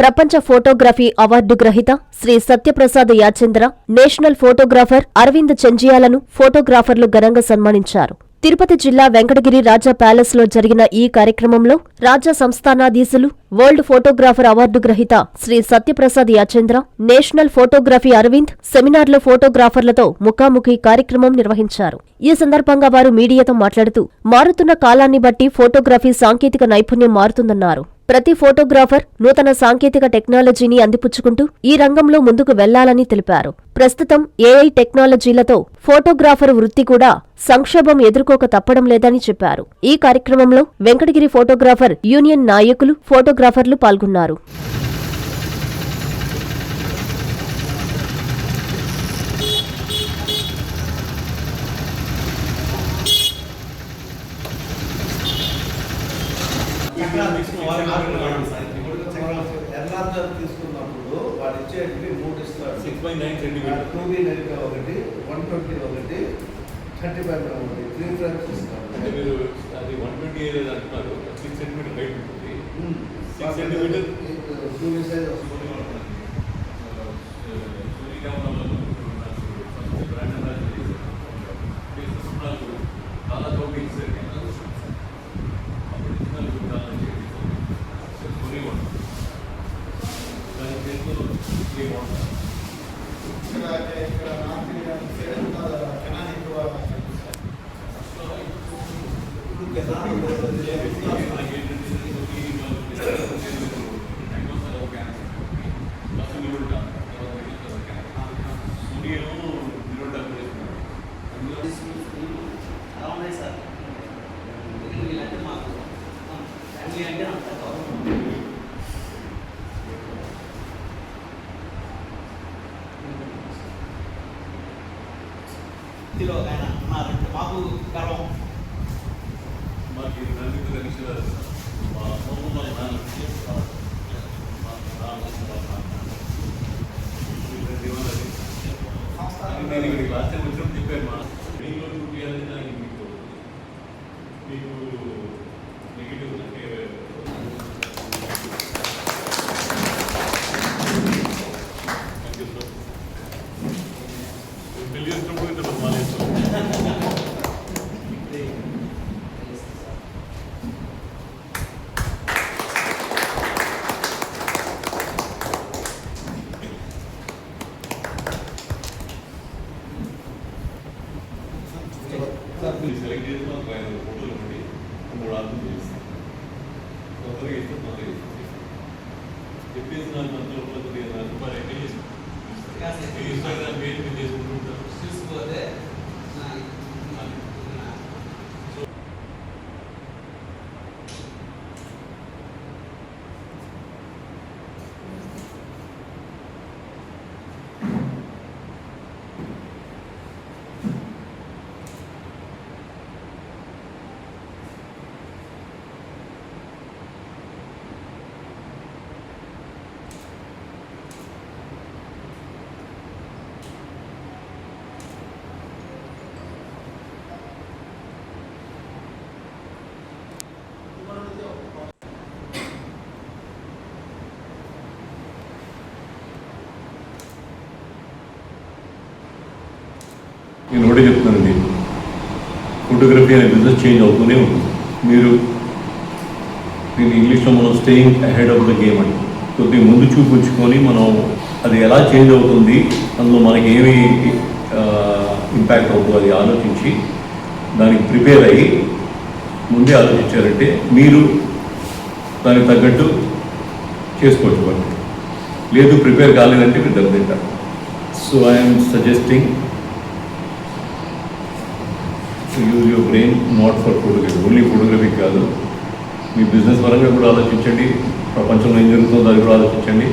ప్రపంచ photography award గ్రహీత Shri Satyaprasad Yachendra national photographer Aravind చెంజియాలను ఫోటోగ్రాఫర్లు ఘనంగా సన్మానించారు. తిరుపతి జిల్లా వెంకటగిరి రాజా ప్యాలెస్లో జరిగిన ఈ కార్యక్రమంలో రాజా సంస్థానాధీశులు వరల్డ్ ఫోటోగ్రాఫర్ అవార్డు గ్రహీత శ్రీ సత్యప్రసాద్ యాచంద్ర నేషనల్ ఫోటోగ్రఫీ అరవింద్ సెమినార్లో ఫోటోగ్రాఫర్లతో ముఖాముఖి కార్యక్రమం నిర్వహించారు. ఈ సందర్భంగా వారు మీడియాతో మాట్లాడుతూ మారుతున్న కాలాన్ని బట్టి ఫోటోగ్రఫీ సాంకేతిక నైపుణ్యం మారుతుందన్నారు. ప్రతి ఫోటోగ్రాఫర్ నూతన సాంకేతిక టెక్నాలజీని అందిపుచ్చుకుంటూ ఈ రంగంలో ముందుకు వెళ్ళాలని తెలిపారు. ప్రస్తుతం ఏఐ టెక్నాలజీలతో ఫోటోగ్రాఫర్ వృత్తి కూడా సంక్షోభం ఎదుర్కోక తప్పడం లేదని చెప్పారు. ఈ కార్యక్రమంలో వెంకటగిరి ఫోటోగ్రాఫర్ యూనియన్ నాయకులు ఫోటోగ్రాఫర్లు పాల్గొన్నారు. వాడు ఇచ్చేటివి మూడు ఇస్తాడు six by nine centimeter two B nine ఒకటి వన్ ట్వంటీ ఒకటి థర్టీ ఫైవ్ ఒకటి త్రీ ఫ్రేమ్స్ అంటే ఇస్తాడు మీరు అది వన్ ట్వంటీ అంటున్నారు సిక్స్ సెంటీమీటర్ హైట్ ఉంటుంది. Six centimeter. Two B size వస్తుంది చాలా చోట్ల ఇచ్చారు అప్పుడు ఇచ్చిన చాలా కొని దాని చేతిలో త్రీ ఇప్పుడు అలా ఉన్నాయి సార్ వీళ్ళంటే మాకు ఫ్యామిలీ అంటే అంత గౌరవం ఇందులో ఆయన ఉన్నారంటే మాకు గర్వం. మాకు నలుగురు కలిసి మా నేను ఇక్కడ లాస్ట్ టైం వచ్చినప్పుడు చెప్పాను మా బెంగళూరు చూపించాలని మీకు మీకు నెగిటివ్ అంటే సెలెక్ట్ చేసి మాకు ఆయన ఫోటోలు ఇవ్వండి మూడు ఆల్బమ్ చేస్తాం తొందరగా ఇస్తే తొందరగా చెప్పేసి నాకు అంతలో కొద్దిగా ఇన్స్టాగ్రామ్ పేజ్ చేసుకుంటూ నేను ఒకటి చెప్తున్నానండి. ఫోటోగ్రఫీ అనే బిజినెస్ చేంజ్ అవుతూనే ఉంది. మీరు దీన్ని ఇంగ్లీష్లో మనం staying ahead of the game అని కొద్దిగా ముందు చూపు ఉంచుకొని మనం అది ఎలా చేంజ్ అవుతుంది అందులో మనకి ఏమి ఇంపాక్ట్ అవుతుందో అది ఆలోచించి దానికి ప్రిపేర్ అయ్యి ముందే ఆలోచించారంటే మీరు దానికి తగ్గట్టు చేసుకోవచ్చు. వర్క్ లేదు ప్రిపేర్ కాలేదంటే మీరు దెబ్బతింటారు. So I'm suggesting use your brain not for photography only photography కాదు. మీ బిజినెస్ పరంగా కూడా ఆలోచించండి. ప్రపంచంలో ఏం జరుగుతుందో దాన్ని కూడా ఆలోచించండి.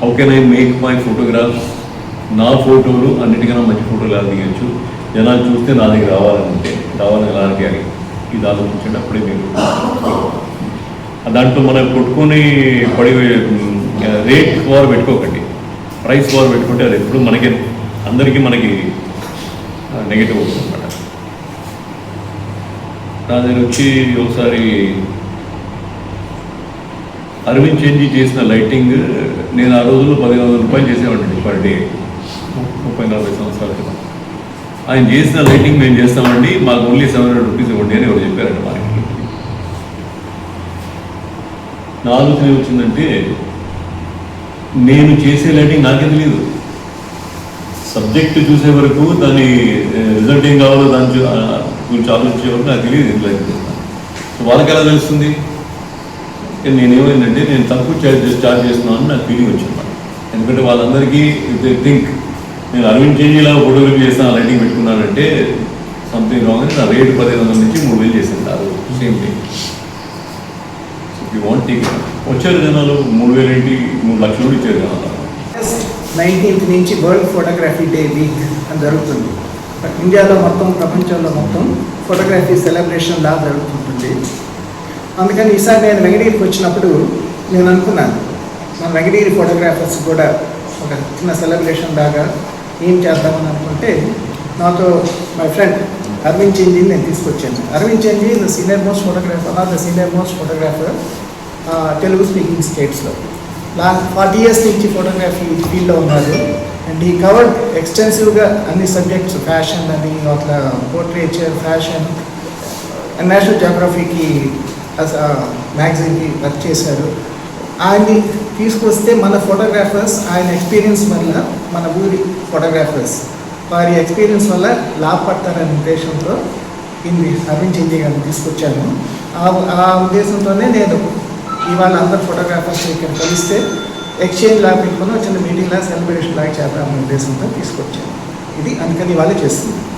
How can I make my photographs నా ఫోటోలు అన్నిటికన్నా మంచి ఫోటోలు ఎలా తీయచ్చు? జనాలు చూస్తే నా దగ్గర రావాలంటే రావాలని ఎలా అని ఇది ఆలోచించండి. అప్పుడే మీరు దాంట్లో మనం కొట్టుకొని పడి రేట్ వార్ పెట్టుకోకండి. ప్రైస్ వార్ పెట్టుకుంటే అది ఎప్పుడు మనకి అందరికీ మనకి నెగిటివ్ అవుతుంది. నా దగ్గర వచ్చి ఒకసారి అరవింద్ చెంజీ చేసిన లైటింగ్ నేను ఆ రోజుల్లో పదిహేను వందల రూపాయలు చేసేవాడిని పర్ డే ముప్పై నలభై సంవత్సరాల క్రితం. ఆయన చేసిన లైటింగ్ మేము చేస్తామండి మాకు ఓన్లీ సెవెన్ హండ్రెడ్ రూపీస్ ఇవ్వండి అని ఎవరు చెప్పారండి మార్కెట్లో నా ఆలోచన ఏమొచ్చిందంటే నేను చేసే లైటింగ్ నాకే తెలియదు సబ్జెక్ట్ చూసే వరకు దాని eh, రిజల్ట్ ఏం కావాలో దాని చూ- గురించి ఆలోచించే వరకు నాకు తెలియదు ఇంట్లో సో వాళ్ళకి ఎలా తెలుస్తుంది? నేనేమైందంటే నేను తక్కువ చార్జ్ చార్జ్ చేస్తున్నాను నాకు ఫీలింగ్ వచ్చింది. ఎందుకంటే వాళ్ళందరికీ దే థింక్ నేను అరవింద్ చేంజీలా ఫోటోగ్రఫీ చేసిన లైటింగ్ పెట్టుకున్నానంటే సంథింగ్ రాంగ్ అని నా రేటు పదిహేను వందల నుంచి మూడు వేలు చేసింది ఆ రోజు same thing you want take వచ్చారు జనాలు మూడు వేలు ఏంటి? మూడు లక్షలు కూడా ఇచ్చారు జనాలు. నైన్టీన్త్ నుంచి వరల్డ్ ఫోటోగ్రఫీ డే వీక్ అని జరుగుతుంది. ఇండియాలో మొత్తం ప్రపంచంలో మొత్తం ఫోటోగ్రఫీ సెలబ్రేషన్ లా జరుగుతుంటుంది. అందుకని ఈసారి నేను వెంకటగిరికి వచ్చినప్పుడు నేను అనుకున్నాను మన వెంకటగిరి ఫోటోగ్రాఫర్స్ కూడా ఒక చిన్న సెలబ్రేషన్ లాగా ఏం చేద్దామని అనుకుంటే నాతో మై ఫ్రెండ్ అరవింద్ చెంజీ నేను తీసుకొచ్చాను. Aravind Chenji the senior most photographer నా the senior most photographer Telugu speaking స్టేట్స్లో లా. ఫార్టీ ఇయర్స్ నుంచి ఫోటోగ్రఫీ ఫీల్డ్లో ఉన్నారు అండ్ ఈ కవర్డ్ ఎక్స్టెన్సివ్గా అన్ని సబ్జెక్ట్స్ ఫ్యాషన్ అని అట్లా పోర్ట్రేచర్ ఫ్యాషన్ అండ్ నేషనల్ జాగ్రఫీకి మ్యాగజైన్కి వర్క్ చేశారు ఆయన్ని తీసుకొస్తే మన ఫోటోగ్రాఫర్స్ ఆయన ఎక్స్పీరియన్స్ వల్ల మన ఊరి ఫోటోగ్రాఫర్స్ వారి ఎక్స్పీరియన్స్ వల్ల లాభపడతారనే ఉద్దేశంతో ఇన్ని అరవింద్ చెంది గారిని తీసుకొచ్చాను. ఆ ఆ ఉద్దేశంతోనే నేను ఇవాళ అందరు ఫోటోగ్రాఫర్స్ ఇక్కడ కలిస్తే ఎక్స్చేంజ్ ల్యాబ్ పెట్టుకుని చిన్న మీటింగ్ లాగా సెలబ్రేషన్ లాగా చేద్దామనే ఉద్దేశంతో తీసుకొచ్చాను ఇది అందుకని వాళ్ళే చేస్తుంది